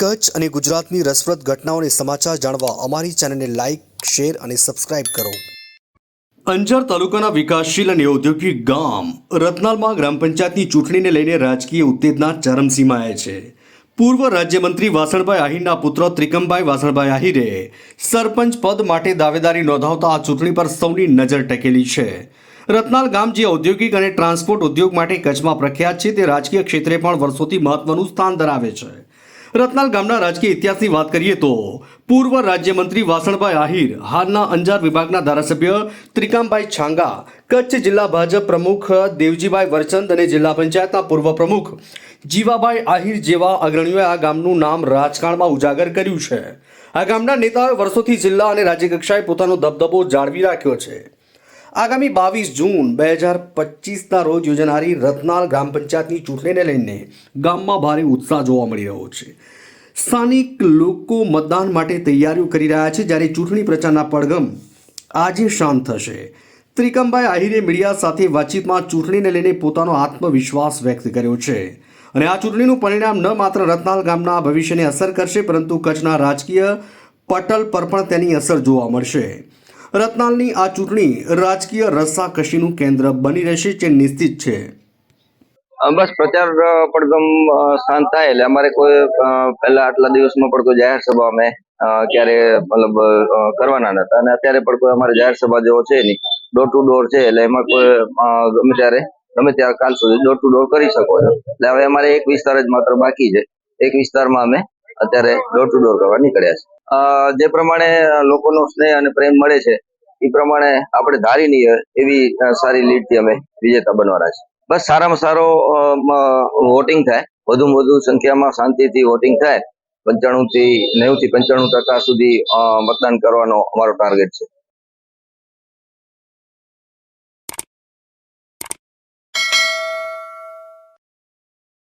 કચ્છ અને ગુજરાતની રસપ્રદ ઘટનાઓને સમાચાર જાણવા અમારી ચેનલને લાઇક શેર અને સબસ્ક્રાઇબ કરો. અંજાર તાલુકાના વિકાસશીલ અને ઔદ્યોગિક ગામ રત્નાલમાં ગ્રામ પંચાયતની ચૂંટણીને લઈને રાજકીય ઉત્તેજના ચરમસીમાએ છે. પૂર્વ રાજ્યમંત્રી વાસણભાઈ આહિરના પુત્ર ત્રિકમભાઈ વાસણભાઈ આહિરે સરપંચ પદ માટે દાવેદારી નોંધાવતા આ ચૂંટણી પર સૌની નજર ટેકેલી છે. રત્નાલ ગામ જે ઔદ્યોગિક અને ટ્રાન્સપોર્ટ ઉદ્યોગ માટે કચ્છમાં પ્રખ્યાત છે તે રાજકીય ક્ષેત્રે પણ વર્ષોથી મહત્વનું સ્થાન ધરાવે છે. રત્નાલ ગામના રાજકીય ઇતિહાસની વાત કરીએ તો પૂર્વ રાજ્યમંત્રી વાસણભાઈ આહિર, હાલના અંજાર વિભાગના ધારાસભ્ય ત્રિકામભાઈ છાંગા, કચ્છ જિલ્લા ભાજપ પ્રમુખ દેવજીભાઈ વરચંદ અને જિલ્લા પંચાયતના પૂર્વ પ્રમુખ જીવાભાઈ આહિર જેવા અગ્રણીઓએ આ ગામનું નામ રાજકારણમાં ઉજાગર કર્યું છે. આ ગામના નેતાઓએ વર્ષોથી જિલ્લા અને રાજ્ય કક્ષાએ પોતાનો દબદબો જાળવી રાખ્યો છે. આગામી બાવીસ જૂન બે હજાર પચીસના રોજ યોજાનારી રત્નાલ ગ્રામ પંચાયતની ચૂંટણીને લઈને ગામમાં ભારે ઉત્સાહ જોવા મળી રહ્યો છે. સ્થાનિક લોકો મતદાન માટે તૈયારીઓ કરી રહ્યા છે જ્યારે ચૂંટણી પ્રચારના પડઘમ આજે શાંત થશે. ત્રિકમભાઈ આહિરે મીડિયા સાથે વાતચીતમાં ચૂંટણીને લઈને પોતાનો આત્મવિશ્વાસ વ્યક્ત કર્યો છે અને આ ચૂંટણીનું પરિણામ ન માત્ર રત્નાલ ગામના ભવિષ્યને અસર કરશે, પરંતુ કચ્છના રાજકીય પટલ પર પણ તેની અસર જોવા મળશે. રત્નાલની આ ચૂંટણી રાજકીય રસ્સાકસીનું કેન્દ્ર બની રહેશે જે નિશ્ચિત છે. બસ પ્રચાર પણ શાંત થાય એટલે અમારે કોઈ પહેલા આટલા દિવસમાં પણ કોઈ જાહેર સભા અમે ક્યારે મતલબ કરવાના નતા અને અત્યારે પણ કોઈ અમારે જાહેર સભા જેવો છે નહીં. ડોર ટુ ડોર છે એટલે એમાં કોઈ ગમે ત્યારે ગમે ત્યારે કાલ સુધી ડોર ટુ ડોર કરી શકો છો. એટલે હવે અમારે એક વિસ્તાર જ માત્ર બાકી છે. એક વિસ્તારમાં અમે અત્યારે ડોર ટુ ડોર કરવા નીકળ્યા છે જે પ્રમાણે લોકોનો સ્નેહ અને પ્રેમ મળે છે, એ પ્રમાણે આપણે ધારી નહીં એવી સારી લીડથી અમે વિજેતા બનવાના છે. બસ સારામાં સારો વોટિંગ થાય. વધુમાં વધુ સંખ્યામાં શાંતિથી વોટિંગ થાય. પંચાણું થી નેવું થી પંચાણું ટકા સુધી મતદાન કરવાનો અમારો ટાર્ગેટ છે.